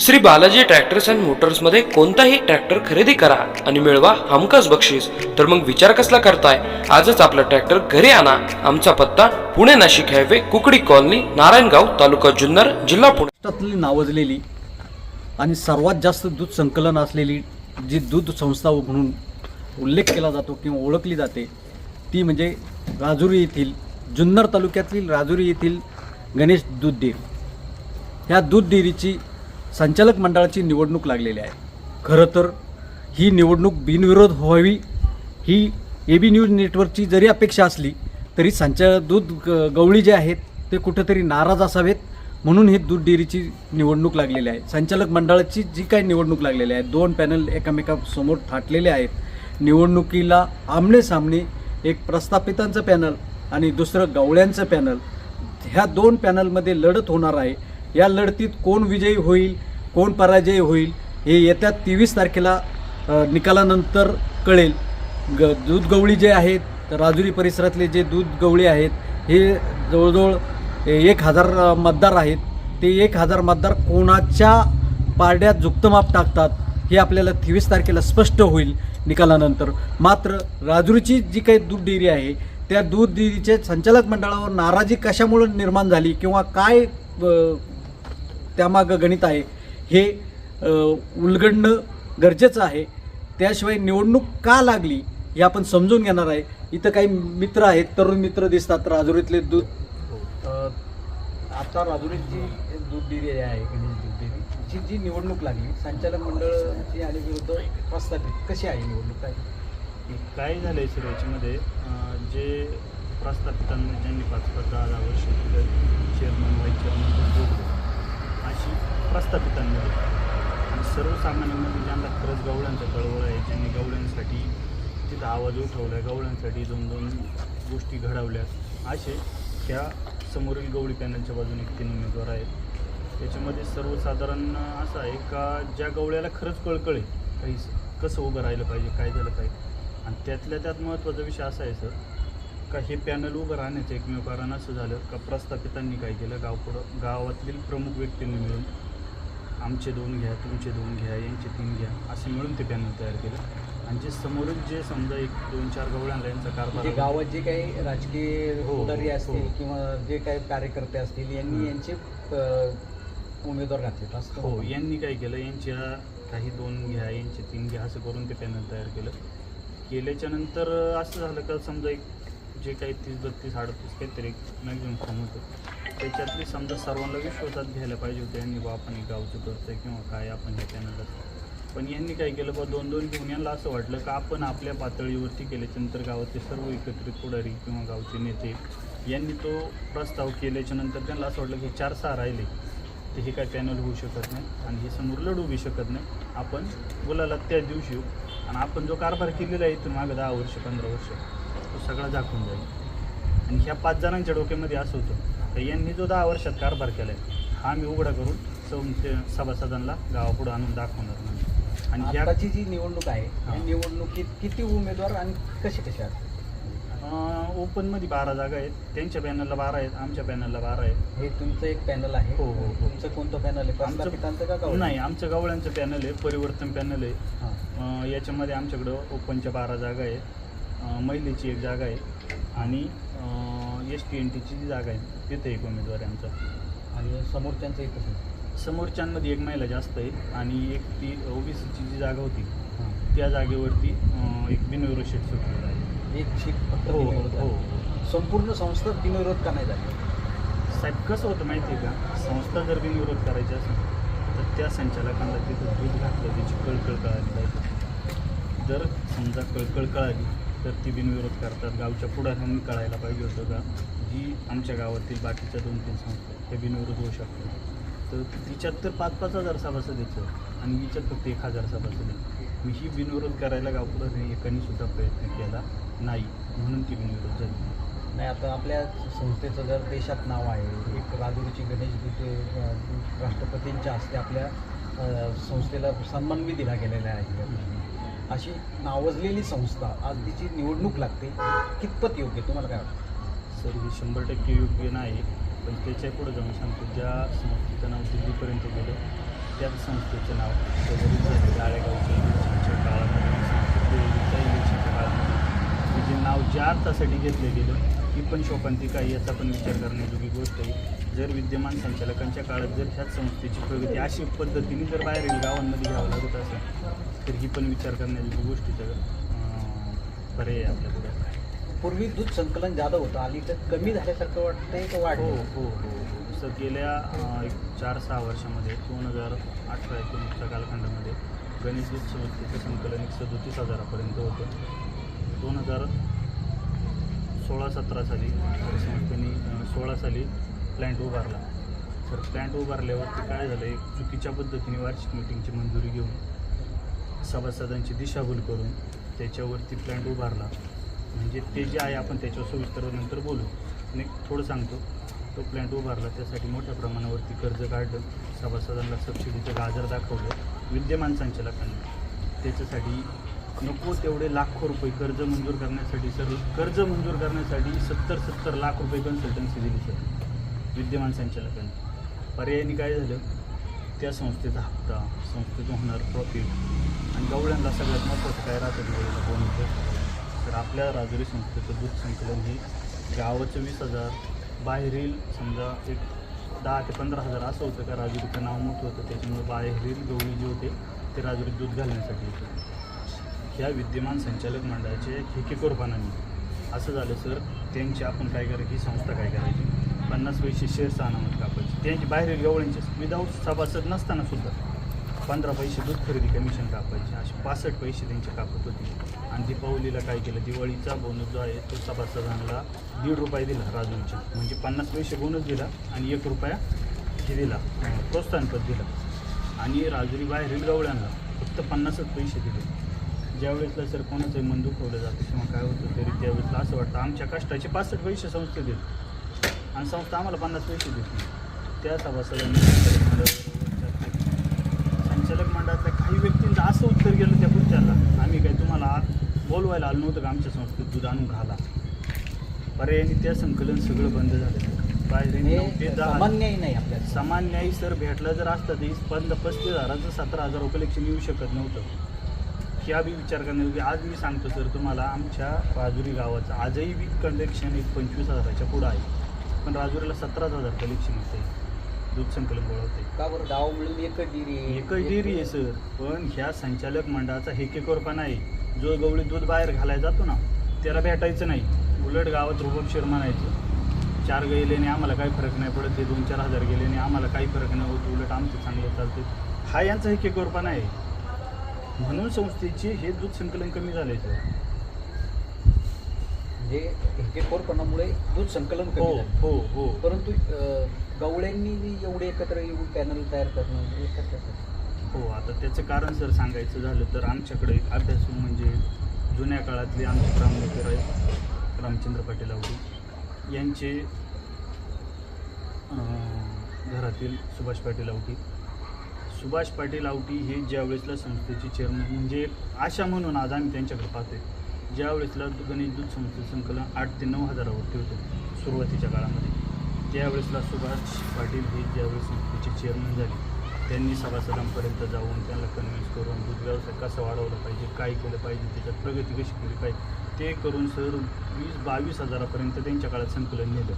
Shri Balaji tractors and मोटर्समध्ये कोणताही tractor खरेदी करा आणि मिळवा हमखास बक्षीस. तर मग विचार कसला करताय? आजच आपला ट्रॅक्टर घरी आणा. आमचा पत्ता पुणे नाशिक हायवे कुकडी कॉलनी नारायणगाव तालुका जुन्नर जिल्हा पुणे. नावजलेली नावाजलेली आणि सर्वात जास्त दूध संकलन असलेली जी दूध संस्था म्हणून उल्लेख केला जातो किंवा ओळखली जाते ती म्हणजे राजुरी येथील जुन्नर तालुक्यातील राजुरी येथील गणेश दूध डेअरी. ह्या दूध डेअरीची संचालक मंडळाची निवडणूक लागलेली आहे. खरं तर ही निवडणूक बिनविरोध व्हावी ही ए बी न्यूज नेटवर्कची जरी अपेक्षा असली तरी संचा दूध ग- गवळी जे आहेत ते कुठंतरी नाराज असावेत म्हणून ही दूध डेअरीची निवडणूक लागलेली आहे. संचालक मंडळाची जी काही निवडणूक लागलेली आहे दोन पॅनल एकामेकासमोर थाटलेले आहेत. निवडणुकीला आमने सामने एक प्रस्थापितांचं पॅनल आणि दुसरं गवळ्यांचं पॅनल ह्या दोन पॅनलमध्ये लढत होणार आहे. या लढतीत कोण विजयी होईल कोण पराजयी होईल हे येत्या तेवीस तारखेला निकालानंतर कळेल. ग दूध गवळी जे आहेत राजुरी परिसरातले जे दूध गवळी आहेत हे जवळजवळ एक हजार मतदार आहेत. ते एक हजार मतदार कोणाच्या पारड्यात जुक्तमाप टाकतात हे आपल्याला तेवीस तारखेला स्पष्ट होईल निकालानंतर. मात्र राजुरीची जी काही दूध डेअरी आहे त्या दूध डेअरीचे संचालक मंडळावर नाराजी कशामुळे निर्माण झाली किंवा काय त्यामागं गणित आहे. हे उलगडणं गरजेचं आहे. त्याशिवाय निवडणूक का लागली हे आपण समजून घेणार आहे. इथं काही मित्र आहेत तरुण मित्र दिसतात. राजुरीतले दूध आता राजुरीची दूध डेअरी आहे गणेश दूध डेअरी. जी निवडणूक लागली संचालक मंडळाची आणि विरुद्ध प्रस्थापित कशी आहे निवडणूक काय? काय झालं आहे सर याच्यामध्ये? जे प्रस्थापितांना ज्यांनी पाच पाच दहा दहा वर्ष चेअरमन व्हाईस चेअरमन अशी प्रस्थापितांमध्ये आणि सर्वसामान्यांमध्ये ज्यांना खरंच गवळ्यांचा कळवळ आहे ज्यांनी गवळ्यांसाठी तिथं आवाज उठवला गवळ्यांसाठी दोन दोन गोष्टी घडवल्या असे त्या समोरील गवळी पॅनलच्या बाजूने तीन उमेदवार आहेत. त्याच्यामध्ये सर्वसाधारण असं आहे का ज्या गवळ्याला खरंच कळकळे काही कसं उभं राहिलं पाहिजे काय झालं पाहिजे? आणि त्यातल्या त्यात महत्त्वाचा विषय असा आहे सर का हे पॅनल उभं राहण्याचं एकमेव कारण असं झालं का प्रस्थापितांनी काय केलं गावपुढं गावातील प्रमुख व्यक्तींनी मिळून आमचे दोन घ्या तुमचे दोन घ्या यांचे तीन घ्या असे मिळून ते पॅनल तयार केलं आणि जे समोरील जे समजा एक दोन चार गवळ्यांना यांचा कारभार म्हणजे. गावात जे काही राजकीय हो, पुढारी हो. असतील किंवा जे काही कार्यकर्ते असतील यांनी हं. यांचे उमेदवार घातले असं हो यांनी काय केलं यांच्या काही दोन घ्या यांचे तीन घ्या असं करून ते पॅनल तयार केलं केल्याच्यानंतर असं झालं का समजा एक जे काही तीस बत्तीस अडतीस काहीतरी एक मॅक्झिमम फॉर्म होतं त्याच्यातली समजा सर्वांना विश्वासात घ्यायला पाहिजे होते यांनी बा आपण हे गावचं करतोय किंवा काय आपण हे पॅनल पण यांनी काय केलं बा दोन दोन घेऊन यांना असं वाटलं का आपण आपल्या पातळीवरती केल्याच्यानंतर गावातले सर्व एकत्रित पुढारी किंवा गावचे नेते यांनी तो प्रस्ताव केल्याच्यानंतर त्यांना असं वाटलं की चार सहा राहिले तर हे काय पॅनल होऊ शकत नाही आणि हे समोर लढू बी शकत नाही. आपण बोलायला त्या दिवशी येऊ आणि आपण जो कारभार केलेला आहे तो मागं दहा वर्ष पंधरा वर्ष तो सगळा झाकून जाईल आणि ह्या पाच जणांच्या डोक्यामध्ये असं होतं तर यांनी जो दहा वर्षात कारभार केला आहे हा मी उघडा करून सौ सभासदांना गावापुढं आणून दाखवणार नाही आणि ह्या आताची जी निवडणूक आहे या. निवडणुकीत किती उमेदवार आणि कसे कसे आहेत? अं, ओपनमध्ये बारा जागा आहेत. त्यांच्या पॅनलला बारा आहेत आमच्या पॅनलला बारा आहेत. हे तुमचं एक पॅनल आहे? हो, हो, हो. तुमचं कोणतं पॅनल आहे? प्रस्थापितांचं का गावचं? नाही आमचं गवळ्यांचं पॅनल आहे परिवर्तन पॅनल आहे. हां. अं, याच्यामध्ये आमच्याकडं ओपनच्या बारा जागा आहेत. महिलेची एक जागा आहे. आणि एस टी एन टीची जी जागा आहे तिथे एक उमेदवार आहे आमचा. आणि समोरच्यांचं एकच आहे. समोरच्यांमध्ये एक महिला जास्त आहे आणि एक ती ओबीसीची जी जागा होती. त्या जागेवरती अं, एक बिनविरोध शेट सुटलेला आहे. एक शीट फक्त हो बिनविरोध हो. संपूर्ण संस्था बिनविरोध का नाही झाली? साहेब कसं होतं माहिती आहे का? संस्था जर बिनविरोध करायची असेल तर त्या संचालकांना तिथं दूध घातलं त्याची कळकळ कळाली पाहिजे. जर समजा कळकळ कळाली तर ती बिनविरोध करतात. गावच्या पुढाऱ्यांनी कळायला पाहिजे होतं का? जी आमच्या गावातील बाकीच्या दोन तीन संस्था हे बिनविरोध होऊ शकतात. तर तिच्यात तर पाच पाच हजार सभासद आणि हिच्यात फक्त एक हजार सभासद आहेत. मी ही बिनविरोध करायला गावपुढाऱ्यांनी एकाने सुद्धा प्रयत्न केला नाही. म्हणून ती बिनविरोध झाली. नाही आता आपल्या संस्थेचं जर देशात नाव आहे एक राजूरची गणेश दूत राष्ट्रपतींच्या हस्ते आपल्या संस्थेला संस्थेला सन्मानही दिला गेलेला आहे. अशी नावजलेली संस्था आज तिची निवडणूक लागते. कितपत योग्य? तुम्हाला काय वाटतं? सर हे शंभर टक्के योग्य नाही पण त्याच्या पुढे जाऊन सांगतो ज्या संस्थेचं नाव दिल्लीपर्यंत गेलं. त्याच संस्थेचं नाव शेजारीच इलेक्शनच्या काळामध्ये इलेक्शनच्या काळामध्ये. जे नाव ज्या अर्थासाठी घेतलं गेलं ती पण शोकांतिका काही याचा पण विचार करण्याजोगी गोष्ट आहे. जर विद्यमान संचालकांच्या काळात जर ह्याच संस्थेची प्रगती अशी पद्धतीने जर बाहेरील गावांमध्ये घ्यावं लागत असेल तर ही पण विचार करण्याजोगी गोष्टीचं अं, पर्याय आपल्याकडे पूर्वी दूध संकलन जादा होतं. अलीकडे कमी झाल्यासारखं वाटतंय का वाढलं? हो हो हो. सर गेल्या एक चार सहा वर्षामध्ये दोन हजार अठरा एकोणीसच्या कालखंडामध्ये गणेश दूध संस्थेचं संकलन एक सदोतीस हजारापर्यंत होतं. दोन हजार सोळा सतरा साली तर संस्थेने सोळा साली प्लॅन्ट उभारला. तर प्लॅन्ट उभारल्यावरती काय झालं? एक चुकीच्या पद्धतीने वार्षिक मिटिंगची मंजुरी घेऊन सभासदांची दिशाभूल करून त्याच्यावरती प्लॅन्ट उभारला. म्हणजे ते जे आहे आपण त्याच्यावर सविस्तर नंतर बोलू. आणि थोडं सांगतो. तो प्लॅन्ट उभारला. त्यासाठी मोठ्या प्रमाणावरती कर्ज काढलं. सभासदांना सबसिडीचं गाजर दाखवलं. विद्यमान संचालकांना. त्याच्यासाठी नको तेवढे लाखो रुपये कर्ज मंजूर करण्यासाठी सर कर्ज मंजूर करण्यासाठी सत्तर सत्तर लाख रुपये कन्सल्टन्सी दिली सर विद्यमान संचालकांनी. पर्यायाने काय झालं? त्या संस्थेचा हप्ता संस्थेचं होणार प्रॉफिट आणि गवळ्यांना सगळ्यात महत्त्वाचं काय राहतं दिवाळीला कोण होतं तर आपल्या राजुरी संस्थेचं दूध संकलन हे गावाचं वीस हजार बाहेरील समजा एक दहा ते पंधरा हजार असं होतं का राजुरीचं नाव मोठं होतं त्याच्यामुळे बाहेरील गवळी जे होते ते राजुरीत दूध घालण्यासाठी होते ह्या विद्यमान संचालक मंडळाचे ठेकेकोरपणाने असं झालं सर त्यांची आपण काय करायची ही संस्था काय करायची? पन्नास पैसे शेअर्स अनामत कापायची. त्यांची बाहेरील गवळ्यांचे विदाऊट सभासद नसताना सुद्धा. पंधरा पैसे दूध खरेदी कमिशन कापायचे असे पासष्ट पैसे त्यांचे कापत होते. आणि दीपावलीला काय केलं दिवाळीचा बोनस जो आहे तो सभासदांना दीड रुपये दिला राजूंच्या म्हणजे पन्नास पैसे बोनस दिला आणि एक रुपया हे दिला प्रोत्साहनपद दिलं. आणि राजुरी बाहेरील गवळ्यांना फक्त पन्नासच पैसे दिले. ज्यावेळेसला सर कोणाचंही मन दुखवलं जातं किंवा काय होतं तरी त्यावेळेसला असं वाटतं आमच्या कष्टाचे पासष्ट पैसे संस्थे देत आणि संस्था आम्हाला पन्नास पैसे देते त्या सभासदांनी संचालक मंडळावर चर्चा केली. संचालक काही व्यक्तींचं असं उत्तर गेलं त्या पुढच्याला आम्ही काय तुम्हाला बोलवायला आलो नव्हतं का आमच्या संस्थेत दूध आणून घाला? पर्यायाने त्या संकलन सगळं बंद झालं. हे सामान्यही नाही आपल्याला. समान न्याय सर भेटला जर असता तर पंध पस्तीस हजाराचं सतरा हजार रुपये कलेक्शन येऊ शकत नव्हतं. ह्या बी विचार करण्यायोग्य आज मी सांगतो सर तुम्हाला आमच्या राजुरी गावाचं आजही बी कलेक्शन एक पंचवीस हजाराच्या पुढं आहे. पण राजुरीला सतराच हजार कलेक्शन होते दूध संकलन गोळवते का बरं? गाव मिळून एकच डिरी आहे. एकच डेअरी आहे सर. पण ह्या संचालक मंडळाचा हेकेकोरपणा आहे. जो गवळी दूध बाहेर घालायला जातो ना त्याला भेटायचं नाही. उलट गावात रुबबशेर म्हणायचं चार गेल्याने आम्हाला काही फरक नाही पडत. ते दोन चार हजार गेल्याने आम्हाला काही फरक नाही होत. उलट आमचं चांगलं चालते हा यांचा हेकेकोरपणा आहे. म्हणून संस्थेचे हे दूध संकलन कमी झालंय सर. म्हणजे हेकेखोरपणामुळे दूध संकलन हो कमी झालं हो हो. परंतु अं, गवळ्यांनी एवढे एकत्र येऊन पॅनल तयार करणं हे हो आता त्याचं कारण सर सांगायचं झालं तर आमच्याकडे एक अभ्यासू म्हणजे जुन्या काळातले आमचे ग्रामनेते आहेत रामचंद्र पाटील आवटी यांचे घरातील सुभाष पाटील आवटी सुभाष पाटील आवटी हे ज्या वेळेसला संस्थेचे चेअरमन म्हणजे आशा म्हणून आज आम्ही त्यांच्याकडे पाहतोय. ज्या वेळेसला गणेश दूध संस्थेचं संकलन आठ ते नऊ हजारावरती होतं सुरुवातीच्या काळामध्ये. त्यावेळेसला सुभाष पाटील हे ज्यावेळेस संस्थेचे चेअरमन झाले त्यांनी सभासदांपर्यंत जाऊन त्यांना कन्व्हिन्स करून दूध व्यवसाय कसा वाढवला पाहिजे काय केलं पाहिजे त्याच्यात प्रगती कशी केली पाहिजे ते करून सर वीस बावीस हजारापर्यंत त्यांच्या काळात संकलन नेलं.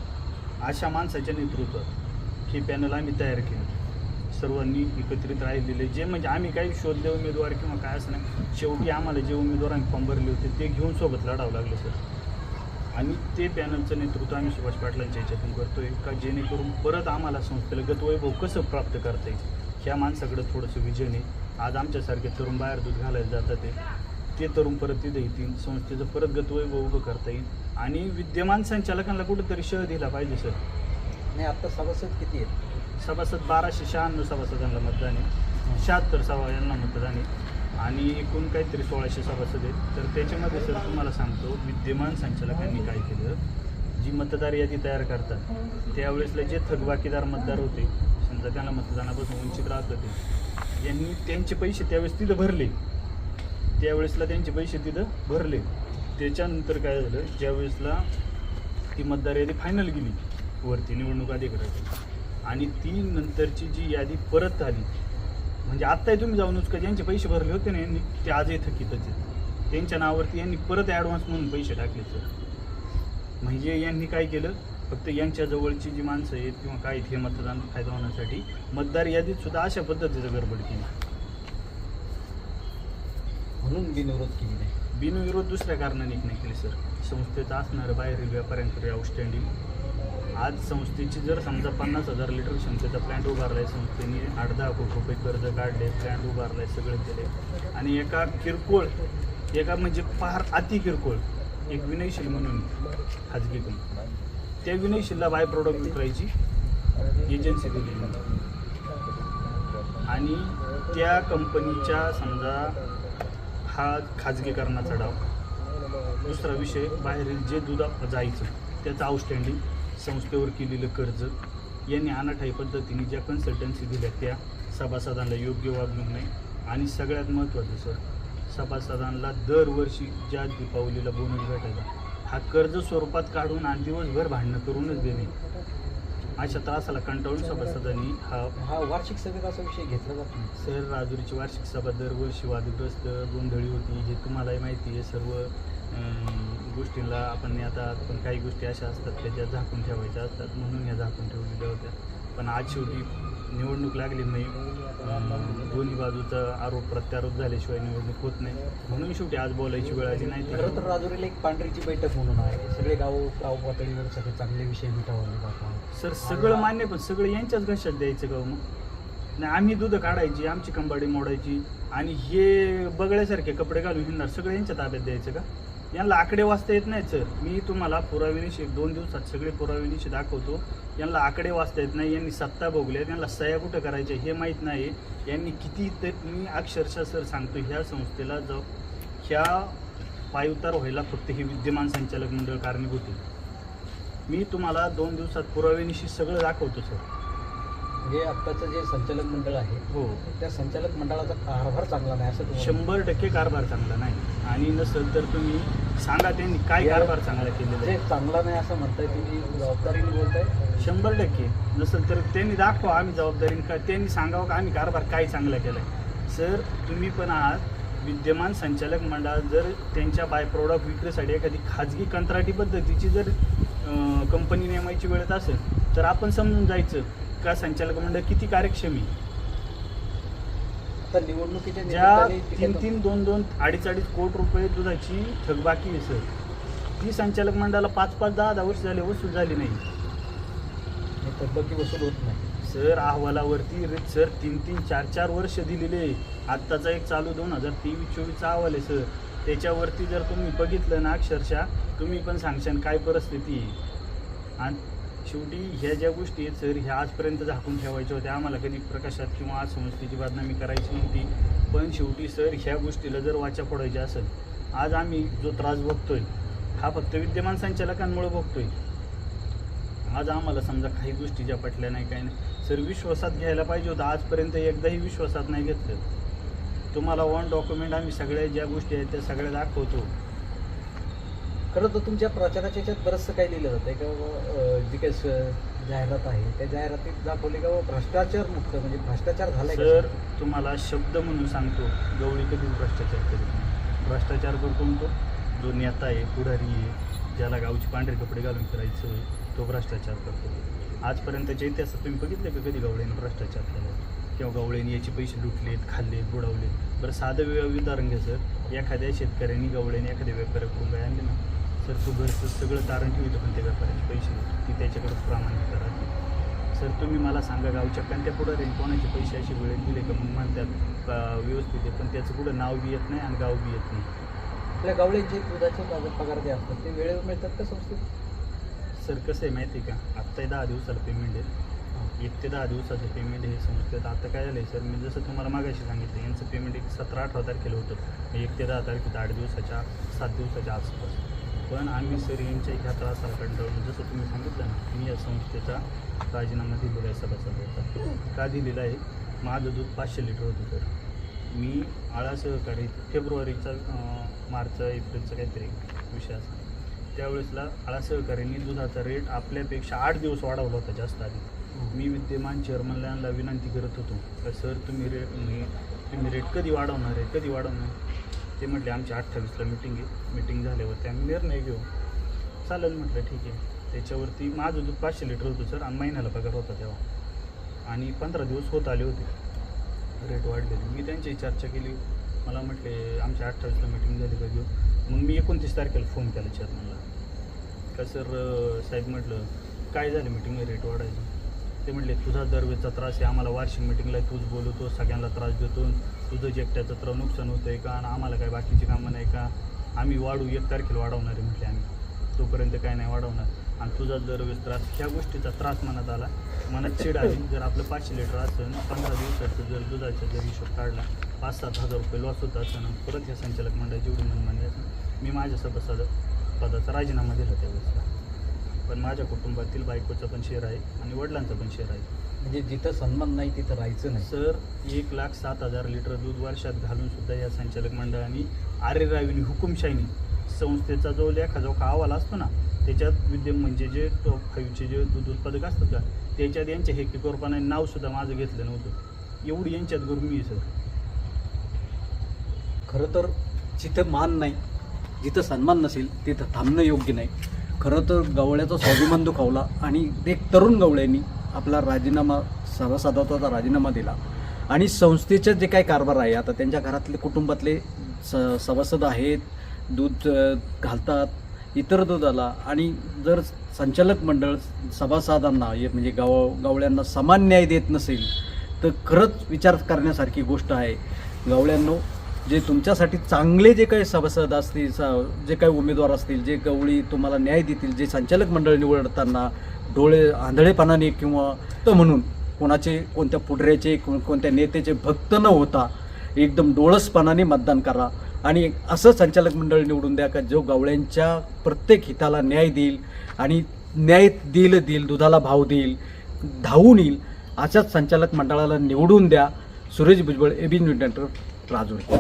अशा माणसाच्या नेतृत्वात हे पॅनल आम्ही तयार केलं. सर्वांनी एकत्रित राहिलेले जे म्हणजे आम्ही काही शोधले उमेदवार किंवा काय असं नाही. शेवटी आम्हाला जे उमेदवार आम्ही फॉर्म भरले होते ते घेऊन सोबत लढावं लागले सर. आणि ते पॅनलचं नेतृत्व आम्ही सुभाष पाटलांच्या ह्याच्यातून करतोय का जेणेकरून परत आम्हाला संस्थेला गतवैभव कसं प्राप्त करता येईल? ह्या माणसाकडे थोडंसं विजन आहे. आज आमच्यासारखे तरुण बाहेर दूध घालायला जातात ते. ते तरुण परत तिथे येतील संस्थेचं परत गतवैभव उभं करता येईल. आणि विद्यमान संचालकांना कुठंतरी शह दिला पाहिजे सर. नाही आता सभासद किती आहेत? सभासद बाराशे शहाण्णव सभासदांना मतदान आहे. शहात्तर सभा यांना मतदान आहे. आणि एकूण काहीतरी सोळाशे सभासद आहेत. तर त्याच्यामध्ये सर तुम्हाला सांगतो विद्यमान संचालकांनी काय केलं? जी मतदार यादी तयार करतात त्यावेळेसला जे थकबाकीदार मतदार होते समजा त्यांना मतदानापासून वंचित राहत होते यांनी त्यांचे पैसे त्यावेळेस तिथं भरले. त्यावेळेसला त्यांचे पैसे तिथं भरले. त्याच्यानंतर काय झालं? ज्यावेळेसला ती मतदार यादी फायनल गेली वरती निवडणूक अधिकाऱ्याची. आणि ती नंतरची जी यादी परत आली म्हणजे आत्ताही तुम्ही जाऊन का ज्यांचे पैसे भरले होते ना यांनी ते आजही थकीतच आहेत. त्यांच्या नावावरती यांनी परत ॲडव्हान्स म्हणून पैसे टाकले सर म्हणजे यांनी काय केलं? फक्त यांच्या जवळची जी माणसं आहेत किंवा काय हे मतदान फायदा होण्यासाठी मतदार यादीत सुद्धा अशा पद्धतीचं गडबड केली. म्हणून बिनविरोध केली नाही. बिनविरोध दुसऱ्या कारणाने एक नाही केली सर संस्थेचं असणारं बाहेरील व्यापाऱ्यांकडे आउटस्टँडिंग आज संस्थेची जर समजा पन्नास हजार लिटर क्षमतेचा प्लॅन्ट उभारला आहे संस्थेने आठ दहा कोटी रुपये कर्ज काढले प्लॅन्ट उभारलाय आहे केले. आणि एका किरकोळ एका म्हणजे फार अति किरकोळ एक विनयशील म्हणून खाजगीतून त्या विनयशीलला बाय प्रोडक्ट विकायची एजन्सी दिली. आणि त्या कंपनीच्या समजा हा खाजगीकरणाचा डाव. दुसरा विषय बाहेरील जे दूध जायचं त्याचं आउटस्टँडिंग संस्थेवर केलेलं कर्ज यांनी अनाठाई पद्धतीने ज्या कन्सल्टन्सी दिल्या त्या सभासदांना योग्य वागणूक नाही. आणि सगळ्यात महत्त्वाचं सर सभासदांना दरवर्षी ज्या दीपावलीला बोनस भेटायचा हा कर्ज स्वरूपात काढून आणि दिवसभर भांडणं करूनच देणे. अशा त्रासाला कंटाळून सभासदांनी हा हा वार्षिक सभेत असा विषय घेतला जात नाही. सर राजुरीची वार्षिक सभा दरवर्षी वादग्रस्त गोंधळी होती. हे तुम्हालाही माहिती आहे सर्व अं, गोष्टींना आपण आता पण काही गोष्टी अशा असतात त्या ज्या झाकून ठेवायच्या असतात म्हणून या झाकून ठेवलेल्या होत्या. पण आज शेवटी निवडणूक लागली नाही. दोन्ही बाजूचा आरोप प्रत्यारोप झाल्याशिवाय निवडणूक होत नाही. म्हणून शेवटी आज बोलायची वेळ आली नाही. खरं तर राजुरीला एक पांढरीची बैठक म्हणून आहे. सगळे गाव गाव पातळीवर सगळे चांगले विषय मिटवले सर सगळं मान्य पण सगळं यांच्याच घशात द्यायचं का हो मग? नाही आम्ही दूध काढायची आमची कंबाडी मोडायची आणि हे बगळ्यासारखे कपडे घालून हिंडणार सगळं यांच्या ताब्यात द्यायचं का? यांना आकडे वाचता येत नाहीत सर. मी तुम्हाला पुराव्यानिशी एक दोन दिवसात सगळे पुराव्यानिशी दाखवतो. यांना आकडे वाचता येत नाही यांनी सत्ता भोगल्या यांना सह्या कुठं करायच्या हे माहीत नाही. यांनी किती ते मी अक्षरशः सर सांगतो ह्या संस्थेला जो ह्या पायउतार व्हायला फक्त हे विद्यमान संचालक मंडळ कारणीभूत आहे. मी तुम्हाला दोन दिवसात पुराव्यानिशी सगळं दाखवतो सर. म्हणजे आत्ताचं जे संचालक मंडळ आहे हो. त्या संचालक मंडळाचा कारभार चांगला नाही असं शंभर टक्के कारभार चांगला नाही. आणि नसेल तर तुम्ही सांगा त्यांनी काय कारभार चांगला केलेला आहे. चांगला नाही असं म्हणताय तुम्ही जबाबदारीने बोलताय? शंभर टक्के. नसेल तर त्यांनी दाखवा आम्ही जबाबदारी का त्यांनी सांगावं का आम्ही कारभार काय चांगला केला आहे सर तुम्ही पण आहात. विद्यमान संचालक मंडळात जर त्यांच्या बाय प्रॉडक्ट विक्रीसाठी एखादी खाजगी कंत्राटी पद्धतीची जर कंपनी नेमायची वेळ येत असेल तर आपण समजून जायचं का संचालक मंडळ किती कार्यक्षम आहे? आता निवडणुकीच्या ज्या तीन तीन दोन दोन अडीच अडीच कोटी रुपये दुधाची थकबाकी आहे सर. ती संचालक मंडळाला पाच पाच दहा दहा वर्ष झाले वसूल झाली नाही. हे थकबाकी वसूल होत नाही. सर अहवालावरती रे- सर तीन तीन चार चार वर्ष दिलेले. आत्ताचा एक चालू दोन हजार तेवीस चोवीसचा अहवाल आहे सर. त्याच्यावरती जर तुम्ही बघितलं ना अक्षरशः तुम्ही पण सांगशाल काय परिस्थिती आहे. आणि शेवटी ह्या ज्या गोष्टी आहेत सर ह्या आजपर्यंत झाकून ठेवायच्या होत्या आम्हाला कधी प्रकाशात किंवा आज संस्थेची बदनामी करायची नव्हती. पण शेवटी सर ह्या गोष्टीला जर वाचा पडायच्या असेल आज आम्ही जो त्रास बघतोय हा फक्त विद्यमान संचालकांमुळे बघतोय. आज आम्हाला समजा काही गोष्टी ज्या पटल्या नाही काही नाही. सर विश्वासात घ्यायला पाहिजे होतं. आजपर्यंत एकदाही विश्वासात नाही घेतलं. तुम्हाला वन डॉक्युमेंट आम्ही सगळ्या ज्या गोष्टी आहेत त्या सगळ्या दाखवतो. खरं तर तुमच्या प्रचाराच्या याच्यात बरंचसं काही लिहिलं जातं. का जी काही जाहिरात आहे त्या जाहिरातीत दाखवले का बाबा भ्रष्टाचार मुक्त म्हणजे भ्रष्टाचार झाला सर तुम्हाला शब्द म्हणून सांगतो. गवळी कधीच भ्रष्टाचार करीत नाही. भ्रष्टाचार करतो तो जो नेता आहे पुढारी आहे ज्याला गावची पांढरे कपडे घालून फिरायचं तो भ्रष्टाचार करतो. आजपर्यंतच्या इतिहासात तुम्ही बघितले का कधी गवळ्याने भ्रष्टाचार केला? किंवा गवळ्यांनी याचे पैसे लुटलेत खाल्लेत बुडवलेत? बरं साधं वे- उदाहरण घ्या सर. एखाद्या शेतकऱ्यांनी गवळ्याने एखाद्या व्यापाऱ्याकडून काय आणले ना सर तो घरचं सगळं तारण ठेवतो पण त्या व्यापाऱ्याचे पैसे. ती त्याच्याकडे प्रामाणिक राहते सर तुम्ही मला सांगा गावच्या कंट्या पुढे कोणाचे पैसे असे वेळेत दिले का मग म्हणतात का व्यवस्थित आहे पण त्याचं कुठं नाव बी येत नाही आणि गाव बी येत नाही. आपल्या गावड्यांचे दुधाचे पगार- पगार जे असतात ते वेळेवर मिळतात का संस्थेत? सर कसं आहे माहिती आहे का? आत्ताही दहा दिवसाला पेमेंट आहे. एक ते दहा दिवसाचं पेमेंट हे संस्थेत आता काय झालं आहे सर? मी जसं तुम्हाला मागाशी सांगितलं यांचं पेमेंट एक सतरा अठरा तारखेला होतं. एक ते दहा तारखेत आठ दिवसाच्या सात दिवसाच्या आसपास. पण आम्ही सर यांच्या ह्या त्रासाला कंटाळून जसं तुम्ही सांगितलं ना मी या संस्थेचा राजीनामा दिलेला आहे सभासदाचा. का दिलेला आहे? माझं दूध पाचशे लिटर होतं सर. मी आळा सहकारी फेब्रुवारीचा मार्च एप्रिलचा काहीतरी विषय असा. त्यावेळेसला आळा सहकाऱ्यांनी दुधाचा रेट आपल्यापेक्षा आठ दिवस वाढवला होता जास्त आधी. मी विद्यमान चेअरमनला विनंती करत होतो का सर तुम्ही रेट तुम्ही रेट कधी वाढवणार आहे? कधी वाढवणार ते म्हटले आमची अठ्ठावीसला मिटिंग आहे. मिटिंग झाल्यावरती आम्ही निर्णय घेऊ. चालेल म्हटलं ठीक आहे. त्याच्यावरती माझं दूध पाचशे लिटर होतं सर आणि महिन्याला पगार होता तेव्हा. आणि पंधरा दिवस होत आले होते. रेट वाढलेले. मी त्यांच्याही चर्चा केली. मला म्हटले आमच्या अठ्ठावीसला मिटिंग झाली का घेऊ? मग मी एकोणतीस तारखेला फोन केला चेअरमनला का सर साहेब म्हटलं काय झालं मिटिंग रेट वाढायचं? ते म्हटले तुझा दरवेळचा त्रास आहे. आम्हाला वार्षिक मिटिंगला तूच बोलवतो सगळ्यांना त्रास देतो. तुझं जे एकट्याचं तर नुकसान होतं आहे का? आणि आम्हाला काय बाकीची कामं नाही का? आम्ही वाढू एक तारखेला वाढवणार आहे म्हटले आम्ही. तोपर्यंत काय नाही वाढवणार. आणि तुझा दरवेळेस त्रास ह्या गोष्टीचा त्रास मनात आला मनात चिड आली जर आपलं पाचशे लिटर असेल पंधरा दिवसाचं जर दुधाचा जर हिशोब काढला पाच सात हजार रुपये लॉस होत असं परत या संचालक मंडळाची उडून मनमानी असं मी माझ्या सभासद पदाचा राजीनामा दिला त्यावेळेसला. माझ्या कुटुंबातील बायकोचा पण शेअर आहे आणि वडिलांचा पण शेअर आहे. म्हणजे जिथं सन्मान नाही तिथं राहायचं नाही. सर एक लाख सात हजार लिटर दूध वर्षात घालून सुद्धा या संचालक मंडळाने आरे रावीनी हुकुमशाहीने संस्थेचा जो लेखाजोखा अहवाल असतो ना त्याच्यात विद्यम म्हणजे जे टॉप फाईव्हचे जे दूध उत्पादक असतात का त्याच्यात यांच्या हे किकोरपणाने नाव सुद्धा माझं घेतलं नव्हतं. एवढी यांच्यात गुरमी आहे सर. खरं तर जिथं मान नाही जिथं सन्मान नसेल तिथं थांबणं योग्य नाही. खरं तर गवळ्याचा स्वाभिमान दुखावला आणि एक तरुण गवळ्यांनी आपला राजीनामा सभासदत्वाचा राजीनामा दिला. आणि संस्थेचे जे काही कारभार आहे आता त्यांच्या घरातले कुटुंबातले स सभासद आहेत दूध घालतात इतर दुधाला आणि जर संचालक मंडळ सभासदांना म्हणजे गाव गवळ्यांना समान न्याय देत नसेल तर खरंच विचार करण्यासारखी गोष्ट आहे. गवळ्यांनो जे तुमच्यासाठी चांगले जे काही सभासद असतील स- जे काही उमेदवार असतील जे गवळी तुम्हाला न्याय देतील जे संचालक मंडळ निवडताना डोळे आंधळेपणाने किंवा तर म्हणून कोणाचे कोणत्या पुढऱ्याचे कोण- कोणत्या नेत्याचे भक्त न होता एकदम डोळसपणाने मतदान करा. आणि असं संचालक मंडळ निवडून द्या का जो गवळ्यांच्या प्रत्येक हिताला न्याय देईल आणि न्याय देईल देईल दुधाला भाव देईल धावून येईल अशाच संचालक मंडळाला निवडून द्या. Suresh Bhujbal AB Newton Rajuri.